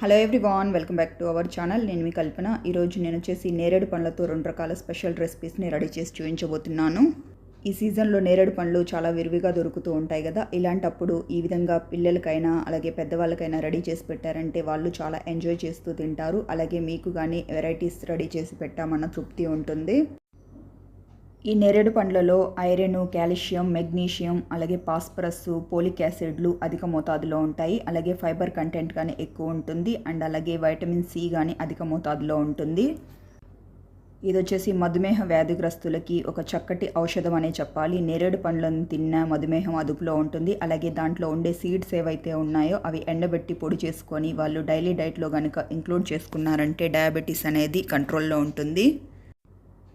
Hello everyone welcome back to our channel నేను మీ కల్పన. ఈరోజు నేను వచ్చేసి నేరేడు పండ్లతో రెండు రకాల స్పెషల్ రెసిపీస్ని రెడీ చేసి చూపించబోతున్నాను. ఈ సీజన్లో నేరేడు పండ్లు చాలా విరివిగా దొరుకుతూ ఉంటాయి కదా ఇలాంటప్పుడు ఈ విధంగా పిల్లలకైనా అలాగే పెద్దవాళ్ళకైనా రెడీ చేసి పెట్టారంటే వాళ్ళు చాలా ఎంజాయ్ చేస్తూ తింటారు. అలాగే మీకు కానీ వెరైటీస్ రెడీ చేసి పెట్టామన్న తృప్తి ఉంటుంది. ఈ నేరేడు పండ్లలో ఐరన్ కాల్షియం మెగ్నీషియం అలాగే పాస్పరస్ పోలిక్ యాసిడ్లు అధిక మోతాదులో ఉంటాయి. అలాగే ఫైబర్ కంటెంట్ కానీ ఎక్కువ ఉంటుంది. అండ్ అలాగే వైటమిన్ సి కానీ అధిక మోతాదులో ఉంటుంది. ఇది వచ్చేసి మధుమేహ వ్యాధిగ్రస్తులకి ఒక చక్కటి ఔషధం అనే చెప్పాలి. నేరేడు పండ్లను తిన్న మధుమేహం అదుపులో ఉంటుంది. అలాగే దాంట్లో ఉండే సీడ్స్ ఏవైతే ఉన్నాయో అవి ఎండబెట్టి పొడి చేసుకొని వాళ్ళు డైలీ డైట్లో కనుక ఇంక్లూడ్ చేసుకున్నారంటే డయాబెటీస్ అనేది కంట్రోల్లో ఉంటుంది.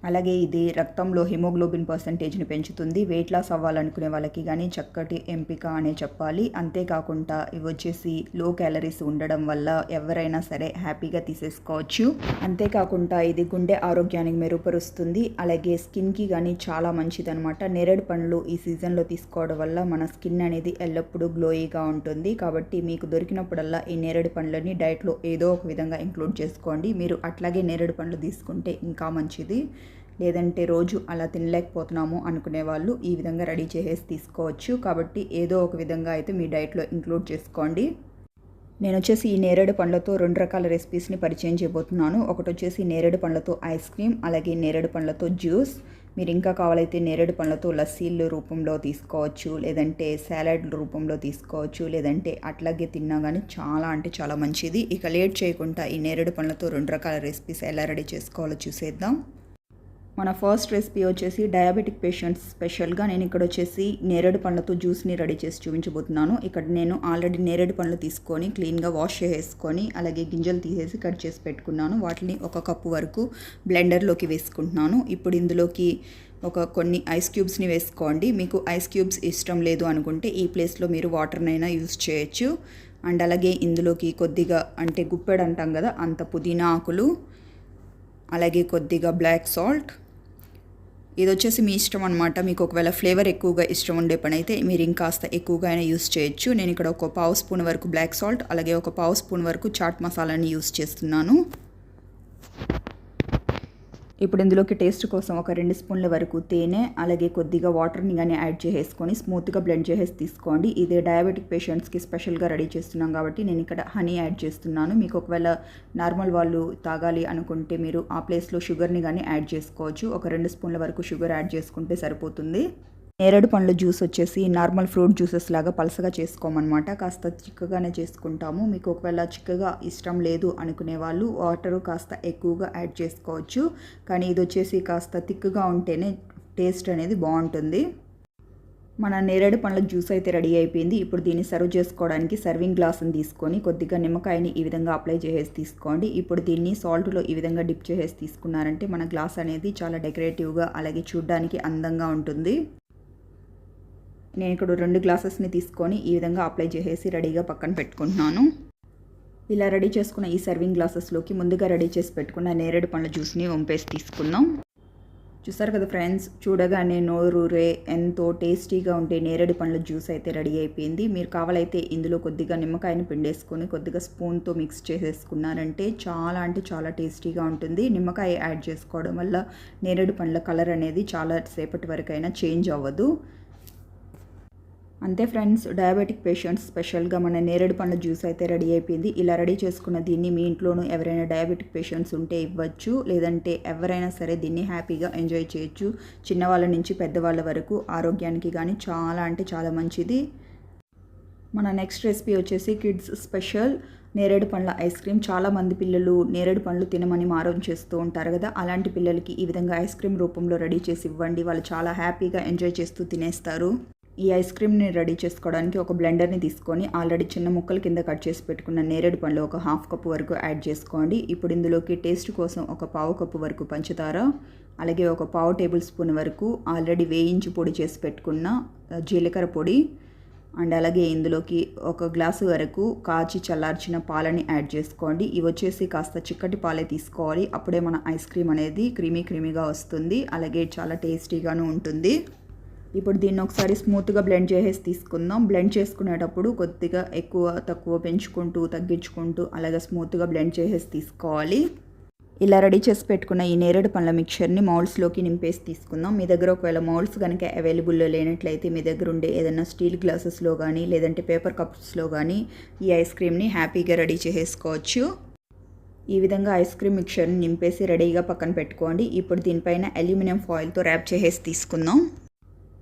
అలాగే ఇది రక్తంలో హిమోగ్లోబిన్ పర్సంటేజ్ని పెంచుతుంది. వెయిట్ లాస్ అవ్వాలనుకునే వాళ్ళకి కానీ చక్కటి ఎంపిక అనే చెప్పాలి. అంతేకాకుండా ఇవి వచ్చేసి లో క్యాలరీస్ ఉండడం వల్ల ఎవరైనా సరే హ్యాపీగా తీసేసుకోవచ్చు. అంతేకాకుండా ఇది గుండె ఆరోగ్యానికి మెరుగుపరుస్తుంది. అలాగే స్కిన్కి కానీ చాలా మంచిదనమాట నేరేడు పండ్లు ఈ సీజన్లో తీసుకోవడం వల్ల మన స్కిన్ అనేది ఎల్లప్పుడూ గ్లోయీగా ఉంటుంది. కాబట్టి మీకు దొరికినప్పుడల్లా ఈ నేరేడు పండ్లని డైట్లో ఏదో ఒక విధంగా ఇంక్లూడ్ చేసుకోండి. మీరు అట్లాగే నేరేడు పండ్లు తీసుకుంటే ఇంకా మంచిది. లేదంటే రోజు అలా తినలేకపోతున్నాము అనుకునే వాళ్ళు ఈ విధంగా రెడీ చేసేసి తీసుకోవచ్చు. కాబట్టి ఏదో ఒక విధంగా అయితే మీ డైట్లో ఇంక్లూడ్ చేసుకోండి. నేను వచ్చేసి ఈ నేరేడు పండ్లతో రెండు రకాల రెసిపీస్ని పరిచయం చేయబోతున్నాను. ఒకటి వచ్చేసి నేరేడు పండ్లతో ఐస్ క్రీమ్ అలాగే నేరేడు పండ్లతో జ్యూస్. మీరు ఇంకా కావాలైతే నేరేడు పండ్లతో లస్సీలు రూపంలో తీసుకోవచ్చు లేదంటే సాలడ్ రూపంలో తీసుకోవచ్చు లేదంటే అట్లాగే తిన్నా కానీ చాలా అంటే చాలా మంచిది. ఇక లేట్ చేయకుండా ఈ నేరేడు పండ్లతో రెండు రకాల రెసిపీస్ ఎలా రెడీ చేసుకోవాలో చూసేద్దాం. మన ఫస్ట్ రెసిపీ వచ్చేసి డయాబెటిక్ పేషెంట్స్ స్పెషల్గా నేను ఇక్కడ వచ్చేసి నేరేడు పండ్లతో జ్యూస్ని రెడీ చేసి చూపించబోతున్నాను. ఇక్కడ నేను ఆల్రెడీ నేరేడు పండ్లు తీసుకొని క్లీన్గా వాష్ చేసుకొని అలాగే గింజలు తీసేసి కట్ చేసి పెట్టుకున్నాను. వాటిని ఒక కప్పు వరకు బ్లెండర్లోకి వేసుకుంటున్నాను. ఇప్పుడు ఇందులోకి ఒక కొన్ని ఐస్ క్యూబ్స్ని వేసుకోండి. మీకు ఐస్ క్యూబ్స్ ఇష్టం లేదు అనుకుంటే ఈ ప్లేస్లో మీరు వాటర్నైనా యూస్ చేయొచ్చు. అండ్ అలాగే ఇందులోకి కొద్దిగా అంటే గుప్పెడు అంటాం కదా అంత పుదీనా ఆకులు అలాగే కొద్దిగా బ్లాక్ సాల్ట్ ఇది వచ్చేసి మీ ఇష్టం అనమాట మీకు ఒకవేళ ఫ్లేవర్ ఎక్కువగా ఇష్టం ఉండే పని అయితే మీరు ఇంకాస్త ఎక్కువగా అయినా యూస్ చేయొచ్చు. నేను ఇక్కడ ఒక పావు స్పూన్ వరకు బ్లాక్ సాల్ట్ అలాగే ఒక పావు స్పూన్ వరకు చాట్ మసాలాని యూస్ చేస్తున్నాను. ఇప్పుడు ఇందులోకి టేస్ట్ కోసం ఒక రెండు స్పూన్ల వరకు తేనె అలాగే కొద్దిగా వాటర్ని కానీ యాడ్ చేసేసుకొని స్మూత్గా బ్లెండ్ చేసేసి తీసుకోండి. ఇదే డయాబెటిక్ పేషెంట్స్కి స్పెషల్గా రెడీ చేస్తున్నాం కాబట్టి నేను ఇక్కడ హనీ యాడ్ చేస్తున్నాను. మీకు ఒకవేళ నార్మల్ వాళ్ళు తాగాలి అనుకుంటే మీరు ఆ ప్లేస్లో షుగర్ని కానీ యాడ్ చేసుకోవచ్చు. ఒక రెండు స్పూన్ల వరకు షుగర్ యాడ్ చేసుకుంటే సరిపోతుంది. నేరేడు పండ్ల జ్యూస్ వచ్చేసి నార్మల్ ఫ్రూట్ జ్యూసెస్ లాగా పలసగా చేసుకోమన్నమాట. కాస్త చిక్కగానే చేసుకుంటాము. మీకు ఒకవేళ చిక్కగా ఇష్టం లేదు అనుకునే వాళ్ళు వాటర్ కాస్త ఎక్కువగా యాడ్ చేసుకోవచ్చు. కానీ ఇది వచ్చేసి కాస్త తిక్కుగా ఉంటేనే టేస్ట్ అనేది బాగుంటుంది. మన నేరేడు పండ్ల జ్యూస్ అయితే రెడీ అయిపోయింది. ఇప్పుడు దీన్ని సర్వ్ చేసుకోవడానికి సర్వింగ్ గ్లాస్ని తీసుకొని కొద్దిగా నిమ్మకాయని ఈ విధంగా అప్లై చేసేసి తీసుకోండి. ఇప్పుడు దీన్ని సాల్ట్లో ఈ విధంగా డిప్ చేసేసి తీసుకున్నారంటే మన గ్లాస్ అనేది చాలా డెకరేటివ్గా అలాగే చూడ్డానికి అందంగా ఉంటుంది. నేను ఇక్కడ రెండు గ్లాసెస్ని తీసుకొని ఈ విధంగా అప్లై చేసేసి రెడీగా పక్కన పెట్టుకుంటున్నాను. ఇలా రెడీ చేసుకున్న ఈ సర్వింగ్ గ్లాసెస్లోకి ముందుగా రెడీ చేసి పెట్టుకున్న నేరేడు పండ్ల జ్యూస్ని వంపేసి తీసుకుందాం. చూసారు కదా ఫ్రెండ్స్ చూడగానే నోరూరే ఎంతో టేస్టీగా ఉండే నేరేడు పండ్ల జ్యూస్ అయితే రెడీ అయిపోయింది. మీరు కావాలైతే ఇందులో కొద్దిగా నిమ్మకాయని పిండేసుకొని కొద్దిగా స్పూన్తో మిక్స్ చేసేసుకున్నారంటే చాలా అంటే చాలా టేస్టీగా ఉంటుంది. నిమ్మకాయ యాడ్ చేసుకోవడం వల్ల నేరేడు పండ్ల కలర్ అనేది చాలా సేపటి వరకైనా చేంజ్ అవ్వదు. అంతే ఫ్రెండ్స్ డయాబెటిక్ పేషెంట్స్ స్పెషల్గా మన నేరేడు పండ్ల జ్యూస్ అయితే రెడీ అయిపోయింది. ఇలా రెడీ చేసుకున్న దీన్ని మీ ఇంట్లోనూ ఎవరైనా డయాబెటిక్ పేషెంట్స్ ఉంటే ఇవ్వచ్చు. లేదంటే ఎవరైనా సరే దీన్ని హ్యాపీగా ఎంజాయ్ చేయొచ్చు. చిన్నవాళ్ళ నుంచి పెద్దవాళ్ళ వరకు ఆరోగ్యానికి కానీ చాలా అంటే చాలా మంచిది. మన నెక్స్ట్ రెసిపీ వచ్చేసి కిడ్స్ స్పెషల్ నేరేడు పండ్ల ఐస్ క్రీమ్ చాలామంది పిల్లలు నేరేడు పండ్లు తినమని మారం చేస్తూ ఉంటారు కదా అలాంటి పిల్లలకి ఈ విధంగా ఐస్ క్రీమ్ రూపంలో రెడీ చేసి ఇవ్వండి. వాళ్ళు చాలా హ్యాపీగా ఎంజాయ్ చేస్తూ తినేస్తారు. ఈ ఐస్ క్రీమ్ని రెడీ చేసుకోవడానికి ఒక బ్లెండర్ని తీసుకొని ఆల్రెడీ చిన్న ముక్కల కింద కట్ చేసి పెట్టుకున్న నేరేడు పండ్లు ఒక హాఫ్ కప్ వరకు యాడ్ చేసుకోండి. ఇప్పుడు ఇందులోకి టేస్ట్ కోసం ఒక పావు కప్పు వరకు పంచదార అలాగే ఒక పావు టేబుల్ స్పూన్ వరకు ఆల్రెడీ వేయించి పొడి చేసి పెట్టుకున్న జీలకర్ర పొడి అండ్ అలాగే ఇందులోకి ఒక గ్లాసు వరకు కాచి చల్లార్చిన పాలని యాడ్ చేసుకోండి. ఇవి వచ్చేసి కాస్త చిక్కటి పాలే తీసుకోవాలి. అప్పుడే మన ఐస్ క్రీమ్ అనేది క్రీమీ క్రీమీగా వస్తుంది. అలాగే చాలా టేస్టీగాను ఉంటుంది. ఇప్పుడు దీన్ని ఒకసారి స్మూత్గా బ్లెండ్ చేసేసి తీసుకుందాం. బ్లెండ్ చేసుకునేటప్పుడు కొద్దిగా ఎక్కువ తక్కువ పెంచుకుంటూ తగ్గించుకుంటూ అలాగే స్మూత్గా బ్లెండ్ చేసేసి తీసుకోవాలి. ఇలా రెడీ చేసి పెట్టుకున్న ఈ నేరేడు పండ్ల మిక్చర్ని మౌల్స్లోకి నింపేసి తీసుకుందాం. మీ దగ్గర ఒకవేళ మౌల్స్ కనుక అవైలబుల్లో లేనట్లయితే మీ దగ్గర ఉండే ఏదైనా స్టీల్ గ్లాసెస్లో కానీ లేదంటే పేపర్ కప్స్లో కానీ ఈ ఐస్ క్రీమ్ని హ్యాపీగా రెడీ చేసేసుకోవచ్చు. ఈ విధంగా ఐస్ క్రీమ్ మిక్చర్ని నింపేసి రెడీగా పక్కన పెట్టుకోండి. ఇప్పుడు దీనిపైన అల్యూమినియం ఫాయిల్తో ర్యాప్ చేసేసి తీసుకుందాం.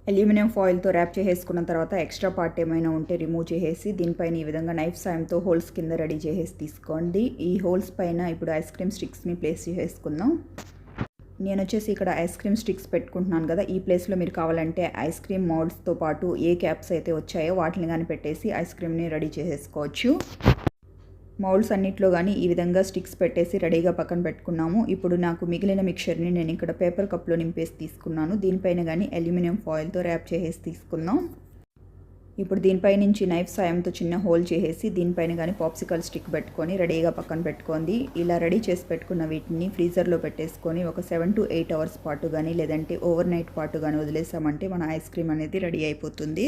అల్యూమినియం ఫాయిల్తో ర్యాప్ చేసేసుకున్న తర్వాత ఎక్స్ట్రా పార్ట్ ఏమైనా ఉంటే రిమూవ్ చేసేసి దీనిపైన ఈ విధంగా నైఫ్ సాయంతో హోల్స్ కింద రెడీ చేసేసి తీసుకోండి. ఈ హోల్స్ పైన ఇప్పుడు ఐస్ క్రీమ్ స్టిక్స్ని ప్లేస్ చేసేసుకుందాం. నేను వచ్చేసి ఇక్కడ ఐస్ క్రీమ్ స్టిక్స్ పెట్టుకుంటున్నాను కదా ఈ ప్లేస్లో మీరు కావాలంటే ఐస్ క్రీమ్ మౌల్డ్స్తో పాటు ఏ క్యాప్స్ అయితే వచ్చాయో వాటిని కానీ పెట్టేసి ఐస్ క్రీమ్ని రెడీ చేసేసుకోవచ్చు. మౌల్డ్స్ అన్నిట్లో కానీ ఈ విధంగా స్టిక్స్ పెట్టేసి రెడీగా పక్కన పెట్టుకున్నాము. ఇప్పుడు నాకు మిగిలిన మిక్చర్ని నేను ఇక్కడ పేపర్ కప్లో నింపేసి తీసుకున్నాను. దీనిపైన కానీ అల్యూమినియం ఫాయిల్తో ర్యాప్ చేసేసి తీసుకుందాం. ఇప్పుడు దీనిపై నుంచి నైఫ్ సాయంతో చిన్న హోల్ చేసేసి దీనిపైన కానీ పాప్సికల్ స్టిక్ పెట్టుకొని రెడీగా పక్కన పెట్టుకోండి. ఇలా రెడీ చేసి పెట్టుకున్న వీటిని ఫ్రీజర్లో పెట్టేసుకొని ఒక సెవెన్ టు ఎయిట్ అవర్స్ పాటు కానీ లేదంటే ఓవర్ నైట్ పాటు కానీ వదిలేసామంటే మన ఐస్ క్రీమ్ అనేది రెడీ అయిపోతుంది.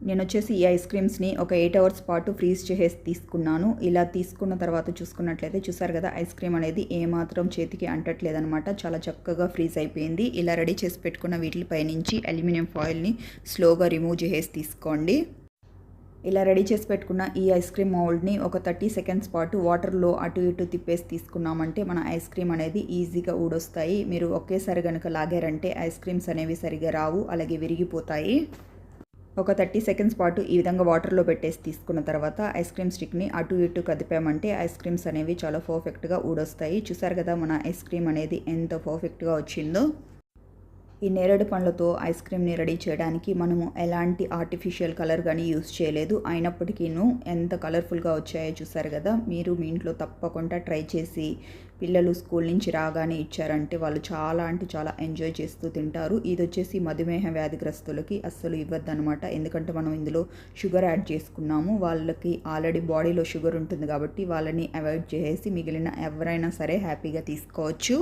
నేను వచ్చేసి ఈ ఐస్ క్రీమ్స్ని ఒక ఎయిట్ అవర్స్ పాటు ఫ్రీజ్ చేసేసి తీసుకున్నాను. ఇలా తీసుకున్న తర్వాత చూసుకున్నట్లయితే చూసారు కదా ఐస్ క్రీమ్ అనేది ఏమాత్రం చేతికి అంటట్లేదనమాట చాలా చక్కగా ఫ్రీజ్ అయిపోయింది. ఇలా రెడీ చేసి పెట్టుకున్న వీటిపై నుంచి అల్యూమినియం ఫాయిల్ని స్లోగా రిమూవ్ చేసేసి తీసుకోండి. ఇలా రెడీ చేసి పెట్టుకున్న ఈ ఐస్ క్రీమ్ మౌల్డ్ని ఒక థర్టీ సెకండ్స్ పాటు వాటర్లో అటు ఇటు తిప్పేసి తీసుకున్నామంటే మన ఐస్ క్రీమ్ అనేది ఈజీగా ఊడొస్తాయి. మీరు ఒకేసారి కనుక లాగారంటే ఐస్ క్రీమ్స్ అనేవి సరిగా రావు అలాగే విరిగిపోతాయి. ఒక థర్టీ సెకండ్స్ పాటు ఈ విధంగా వాటర్లో పెట్టేసి తీసుకున్న తర్వాత ఐస్ క్రీమ్ స్టిక్ని అటు ఇటు కదిపామంటే ఐస్ క్రీమ్స్ అనేవి చాలా పర్ఫెక్ట్గా ఊడొస్తాయి. చూసారు కదా మన ఐస్ క్రీమ్ అనేది ఎంత పర్ఫెక్ట్గా వచ్చిందో. ఈ నేరేడు పండ్లతో ఐస్ క్రీమ్ని రెడీ చేయడానికి మనము ఎలాంటి ఆర్టిఫిషియల్ కలర్ కానీ యూస్ చేయలేదు. అయినప్పటికీను ఎంత కలర్ఫుల్గా వచ్చాయో చూసారు కదా మీరు మీ ఇంట్లో తప్పకుండా ట్రై చేసి పిల్లలు స్కూల్ నుంచి రాగానే ఇచ్చారంటే వాళ్ళు చాలా అంటే చాలా ఎంజాయ్ చేస్తూ తింటారు. ఇది వచ్చేసి మధుమేహ వ్యాధిగ్రస్తులకి అస్సలు ఇవ్వద్దనమాట ఎందుకంటే మనం ఇందులో షుగర్ యాడ్ చేసుకున్నాము. వాళ్ళకి ఆల్రెడీ బాడీలో షుగర్ ఉంటుంది కాబట్టి వాళ్ళని అవాయిడ్ చేసి మిగిలిన ఎవరైనా సరే హ్యాపీగా తీసుకోవచ్చు.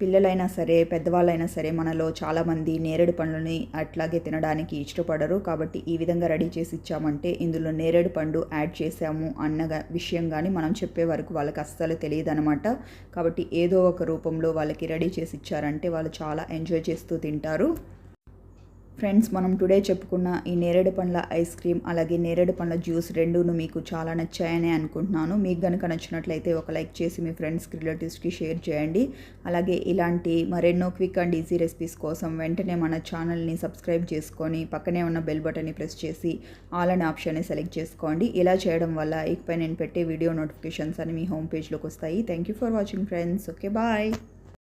పిల్లలైనా సరే పెద్దవాళ్ళైనా సరే మనలో చాలామంది నేరేడు పండ్లని అట్లాగే తినడానికి ఇష్టపడరు. కాబట్టి ఈ విధంగా రెడీ చేసి ఇచ్చామంటే ఇందులో నేరేడు పండు యాడ్ చేసాము అన్న విషయం కానీ మనం చెప్పే వరకు వాళ్ళకి అస్సలు తెలియదు అనమాట కాబట్టి ఏదో ఒక రూపంలో వాళ్ళకి రెడీ చేసి ఇచ్చారంటే వాళ్ళు చాలా ఎంజాయ్ చేస్తూ తింటారు. ఫ్రెండ్స్ మనం టుడే చెప్పుకున్న ఈ నేరేడు పండ్ల ఐస్ క్రీమ్ అలాగే నేరేడు పండ్ల జ్యూస్ రెండును మీకు చాలా నచ్చాయని అనుకుంటున్నాను. మీకు కనుక నచ్చినట్లయితే ఒక లైక్ చేసి మీ ఫ్రెండ్స్కి రిలేటివ్స్కి షేర్ చేయండి. అలాగే ఇలాంటి మరెన్నో క్విక్ అండ్ ఈజీ రెసిపీస్ కోసం వెంటనే మన ఛానల్ని సబ్స్క్రైబ్ చేసుకొని పక్కనే ఉన్న బెల్ బటన్ని ప్రెస్ చేసి ఆల్ అనే ఆప్షన్ని సెలెక్ట్ చేసుకోండి. ఇలా చేయడం వల్ల ఇకపై నేను పెట్టే వీడియో నోటిఫికేషన్స్ అని మీ హోమ్ పేజ్లోకి వస్తాయి. Thank you for watching friends okay bye